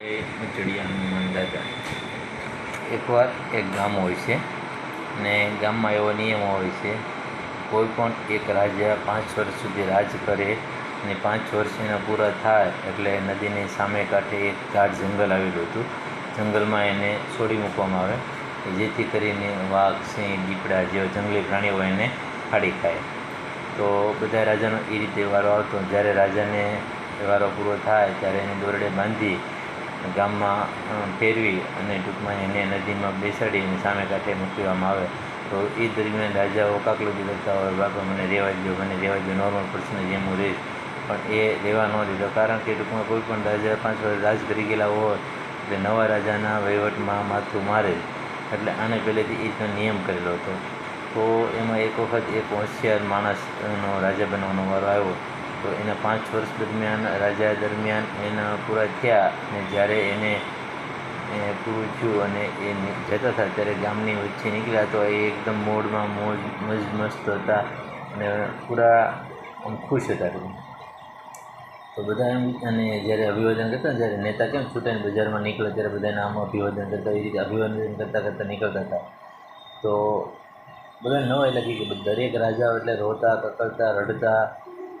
મચડિયા હનુમાન એકવાર એક ગામ હોય છે ને ગામમાં એવો નિયમ હોય છે, કોઈ પણ એક રાજા પાંચ વર્ષ સુધી રાજ કરે અને પાંચ વર્ષ એના પૂરા થાય એટલે નદીની સામે કાંઠે એક ગાઢ જંગલ આવેલું હતું. જંગલમાં એને છોડી મૂકવામાં આવે જેથી કરીને વાઘ, સિંહ દીપડા જેવા જંગલી પ્રાણીઓ એને ફાડી ખાય. તો બધા રાજાનો એ રીતે વારો આવતો. જ્યારે રાજાને વારો પૂરો થાય ત્યારે એને દોરડે બાંધી ગામમાં ફેરવી અને ટૂંકમાં એને નદીમાં બેસાડી અને સામે કાંઠે મૂકવામાં આવે. તો એ દરમિયાન રાજાઓ કાકલું કરતા હોય. બાપા મને રહેવા દો મને રહેવા દો નોર્મલ પર્સન જેમ હું રહીશ. પણ એ રહેવા ન દીધો. કારણ કે ટૂંકમાં કોઈ પણ રાજા પાંચ વર્ષ રાજ કરી ગયેલા હોય, એટલે નવા રાજાના વહીવટમાં માથું મારે. એટલે આને પહેલેથી એ રીતનો નિયમ કરેલો હતો. તો એમાં એક વખત એક હોશિયાર માણસનો રાજા બનવાનો વારો આવ્યો. તો એના પાંચ વર્ષ દરમિયાન, રાજા દરમિયાન એના પૂરા થયા અને જ્યારે એને પૂરું થયું અને એ જતા હતા, ત્યારે ગામની વચ્ચે નીકળ્યા તો એ એકદમ મોડમાં મોજ, મજ મસ્ત હતા અને પૂરા આમ ખુશ હતા. તો બધા એમ, અને જ્યારે અભિવાદન કરતા ને જ્યારે નેતા કેમ છૂટાઈને બજારમાં નીકળે, ત્યારે બધાને આમ અભિવાદન કરતા એ રીતે અભિવાદન કરતાં કરતાં નીકળતા હતા તો બધાને નવાઈ લાગી કે દરેક રાજાઓ એટલે રોતા, કકળતા, રડતા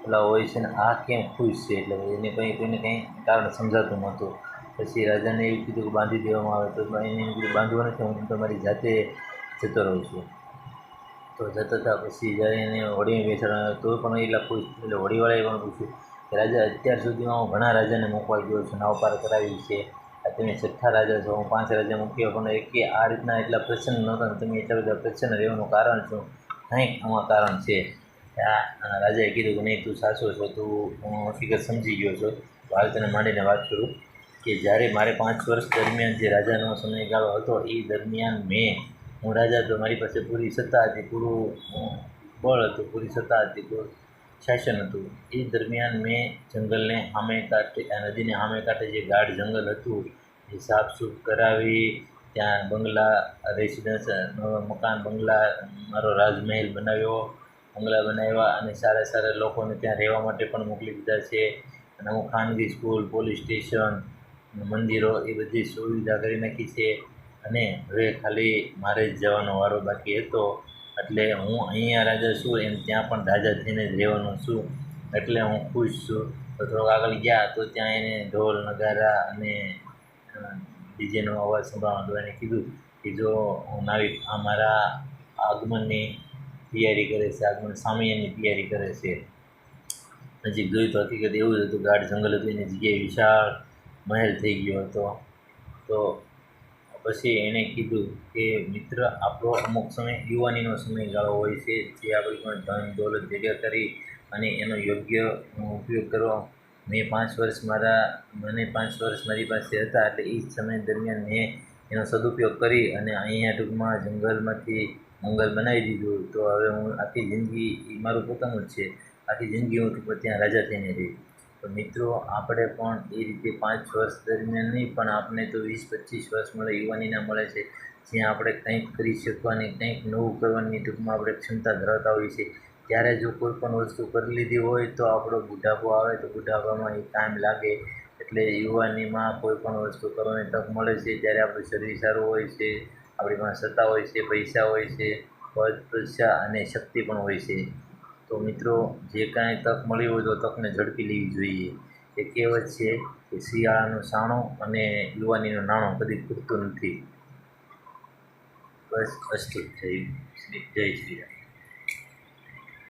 પેલા હોય છે ને આ કેમ ખુશ છે? એટલે એને કંઈ કોઈને કંઈ કારણ સમજાતું નહોતું. પછી રાજાને એવું કીધું કે બાંધી દેવામાં આવે તો એને એમ કીધું, બાંધવા નથી, હું તમારી જાતે જતો રહું છું. તો જતા હતા પછી જ્યારે એને હોડીમાં બેસાડવા તો પણ એટલા ખુશ એટલે હોળીવાળાએ પણ પૂછ્યું કે, રાજા, અત્યાર સુધીમાં હું ઘણા રાજાને મૂકવા ગયો છું નાવ પાર કરાવી છે. આ તમે છઠ્ઠા રાજા છો, હું પાંચ રાજા મૂક્યો, પણ એકે આ રીતના એટલા પ્રસન્ન નહોતા તમે એટલા બધા પ્રસન્ન રહેવાનું કારણ છો કંઈક આમાં કારણ છે. રાજાએ કીધું કે નહીં, તું સાચો છો, તું, હું હકીકત સમજી ગયો છો. હાલ તને માંડીને વાત કરું કે જ્યારે મારે પાંચ વર્ષ દરમિયાન જે રાજાનો સમયગાળો હતો, એ દરમિયાન મેં, હું રાજા તો મારી પાસે પૂરી સત્તા હતી, પૂરું બળ હતું, પૂરી સત્તા હતી, પૂરું શાસન હતું. એ દરમિયાન મેં જંગલને સામે કાંઠે નદીને સામે કાંઠે જે ગાઢ જંગલ હતું, એ સાફસૂફ કરાવી, ત્યાં બંગલા રેસિડન્સ મકાન બંગલા, મારો રાજમહેલ બનાવ્યો બંગલા બનાવ્યા અને સારા સારા લોકોને ત્યાં રહેવા માટે પણ મોકલી દીધા છે. અને અમુક ખાનગી સ્કૂલ, પોલીસ સ્ટેશન મંદિરો એ બધી સુવિધા કરી નાખી છે. અને હવે ખાલી મારે જ જવાનો વારો બાકી હતો. એટલે હું અહીંયા રાજા છું, એમ ત્યાં પણ રાજા થઈને જ રહેવાનો છું. એટલે હું ખુશ છું. તો થોડોક આગળ ગયા તો ત્યાં એને ઢોલ, નગારા અને ડીજેનો અવાજ સંભળાવવાનો એને કીધું કે જો હું નાવી આ મારા આગમનની તૈયારી કરે છે આગમન સામૈયાની તૈયારી કરે છે. નજીક જોયું તો હકીકત એવું જ હતું ગાઢ જંગલ હતું એની જગ્યાએ વિશાળ મહેલ થઈ ગયો હતો. તો પછી એણે કીધું કે, મિત્ર, આપણો અમુક સમય યુવાનીનો સમયગાળો હોય છે, જે આપણી પણ ધન દોલત ભેગા કરી અને એનો યોગ્ય ઉપયોગ કરવો મેં પાંચ વર્ષ મારા, મને પાંચ વર્ષ મારી પાસે હતા, એટલે એ સમય દરમિયાન મેં એનો સદુપયોગ કરી અને અહીંયા ટૂંકમાં જંગલમાંથી મંગલ બનાવી દીધું તો હવે હું આખી જિંદગી એ મારું પોતાનું જ છે. આખી જિંદગી હું ત્યાં રાજા થઈને રહી. તો મિત્રો, આપણે પણ એ રીતે પાંચ વર્ષ દરમિયાન નહીં, પણ આપણે તો વીસ પચીસ વર્ષ મળે, યુવાનીના મળે છે. જ્યાં આપણે કંઈક કરી શકવાની, કંઈક નવું કરવાની ટૂંકમાં આપણે ક્ષમતા ધરાવતા હોઈએ છીએ. ત્યારે જો કોઈ પણ વસ્તુ કરી લીધી હોય તો આપણો બુઢાપો આવે, તો બુઢાપામાં એ ટાઈમ લાગે. એટલે યુવાનીમાં કોઈ પણ વસ્તુ કરવાની તક મળે છે. જ્યારે આપણું શરીર સારું હોય છે આપણી પાસે સત્તા હોય છે, પૈસા હોય છે, પદ પ્રતિષ્ઠા અને શક્તિ પણ હોય છે. તો મિત્રો, જે કાંઈ તક મળી હોય તો તકને ઝડપી લેવી જોઈએ. એ કહેવત છે કે શિયાળાનું સાણો અને યુવાનીનું નાણું કદી ખૂટતું નથી. બસ અસ્તુ જય શ્રી જય શ્રી રામ.